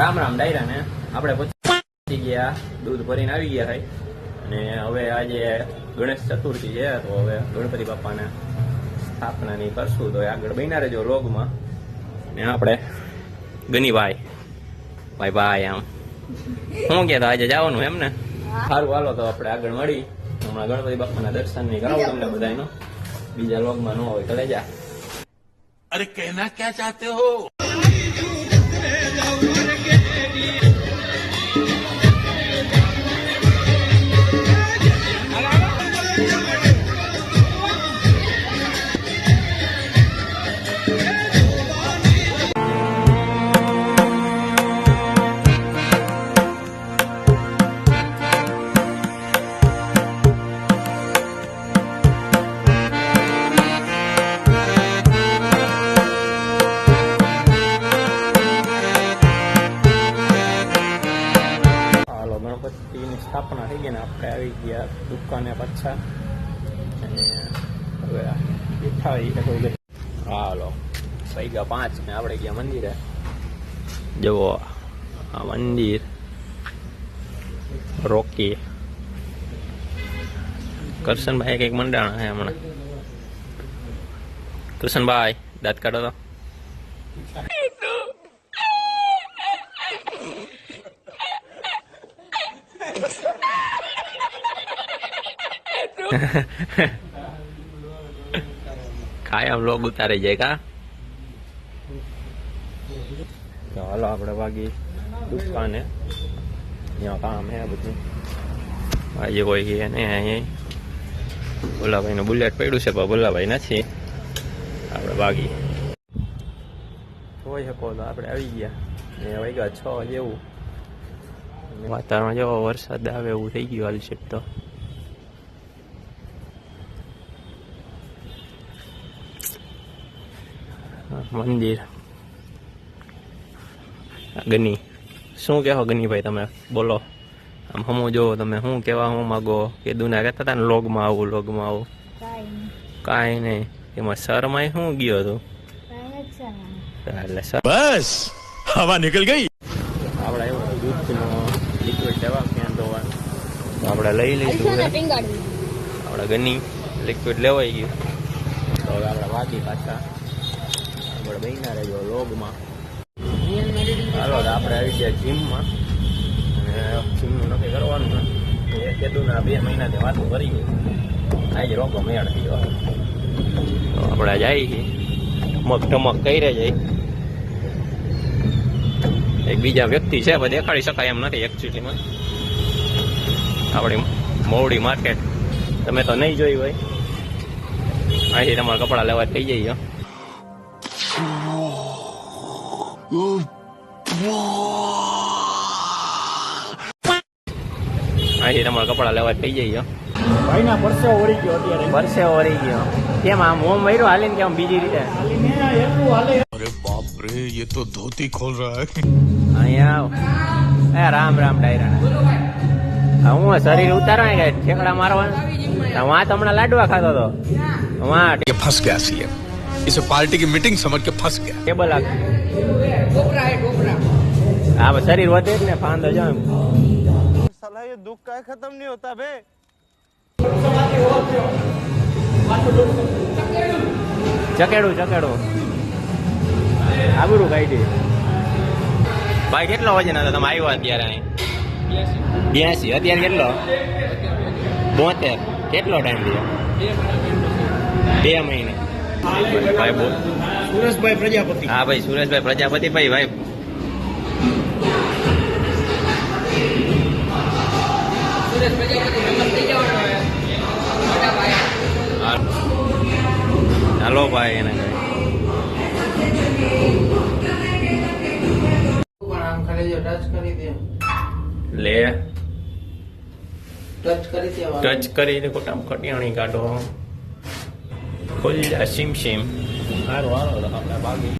રામ રામ ડાયરાને આપણે પહોંચી ગયા દૂધ ભરીને આવી ગયા ભાઈ. અને હવે આજે ગણેશ ચતુર્થી છે તો હવે ગણપતિ બાપાને સ્થાપનાની કરશું તો આગળ બન્યા રહેજો રોગમાં ને આપણે ગની ભાઈ ભાઈ ભાઈ આમ. શું કે આજે જવાનું એમ ને? સારું હાલો તો આપણે આગળ મળી. હમણાં ગણપતિ બાપાના દર્શન નહીં કરાવું તમને બધાનો બીજા લોગમાં ન હોય તો જા અરે કહેના ક્યાં ચાહતે હો? સ્થાપના થઈ ગઈ ને આપણે આવી ગયા દુકાને પાછા. અને હવે આ બેઠા હોય એટલે કોઈ ગઈ હાલો પાંચ ને આપણે ગયા મંદિરે. જુઓ, આ મંદિર રોકી. કરશનભાઈ કંઈક મંડાણા છે હમણાં. કૃષ્ણભાઈ, દાંત કાઢો તો. કાયમ લોગ ઉતારી જાય કા? તો હાલો આપણે વાગી દુકાને. અહીંયા કામ હે બધું. આજે કોઈ છે ને અહીં ભોલાભાઈનું બુલેટ પડ્યું છે પણ ભોલાભાઈ નથી. આપણે વાગી. જોઈ શકો તો આપણે આવી ગયા. ને વાગ્યા છ જેવું વાતાવરણ જેવો વરસાદ આવે એવું થઈ ગયું હાલ છે તો. મંદિર. ગની. શું કહેવા ગનીભાઈ તમે? બોલો. આમ હમું જોવો તમે. શું કહેવા હું માગો કે દુના કહેતા હતા ને લોગમાં આવું લોગમાં આવું. કાંઈ નહીં. એમાં શરમાય શું ગયો તું એટલે બસ! હવા નીકળ ગઈ. આપણે એવો દૂધનો લિક્વિડ લેવા ક્યાં ધોવાનું આપણે લઈ લઈશું આપણે ગની લિક્વિડ લેવાઈ ગયું. તો હવે આપણે વાગી પાછા આપણે બહેના રહેજો લોગમાં હાલો આપણે આવી ગયા જીમમાં. અને જીમનું નક્કી કરવાનું એ કીધું બે મહિનાથી વાતો કરી ગઈ. આજે રોગો મેળ થઈ ગયો આપણે જાય છે ટમક ટમક કરી જાય એક બીજા વ્યક્તિ છે, પણ દેખાડી શકાય એમ નથી એકચ્યુઅલીમાં આપણી મોવડી માર્કેટ તમે તો નહીં જોઈ હોય. અહીંથી તમારા કપડા લેવા થઈ જઈએ. અહીંથી તમારા કપડા લેવા થઈ જઈએ ભાઈના પરસેવો વળી ગયો અત્યારે વર્ષે વળી ગયો કેમ આમ ઓમ મર્યો હાલીને કેમ બીજી રીતે હાલીને એટલું હાલે अरे बाप रे ये तो धोती खोल रहा है અહીંયા આવ. એ રામ રામ ડાયરા હા હું શરીર ઉતારો ને કે ઠેકડા મારવા વાં તો હમણાં લાડવા ખાતો હતો વાં ये फंस गया सीएम इसे पार्टी की मीटिंग समझ के फंस गया ટેબલ ઢોપરા હે હા શરીર વધે ને ફાંદો જો એમ. સલાહ એ દુઃખ કઈ ખતમ નહીં હોતા બે ચકેડું ચકેડું. આબરું કાઈ દે ભાઈ કેટલો વજન હતો? તમે આવ્યો અત્યારે અહીં? બ્યાસી. અત્યારે કેટલો? બોતેર. કેટલો ટાઈમ થયો? બે મહિને. ભાઈ બોલ. સુરેશભાઈ પ્રજાપતિ. હા ભાઈ સુરેશભાઈ પ્રજાપતિ ભાઈ ભાઈ. હાલો ભાઈ એને કઈ. લે. ટચ કરીને ખોટામ ખટિયાણી કાઢો. ખોલી જા સીમ સીમ સારું હાલો તો આપણે ભાગી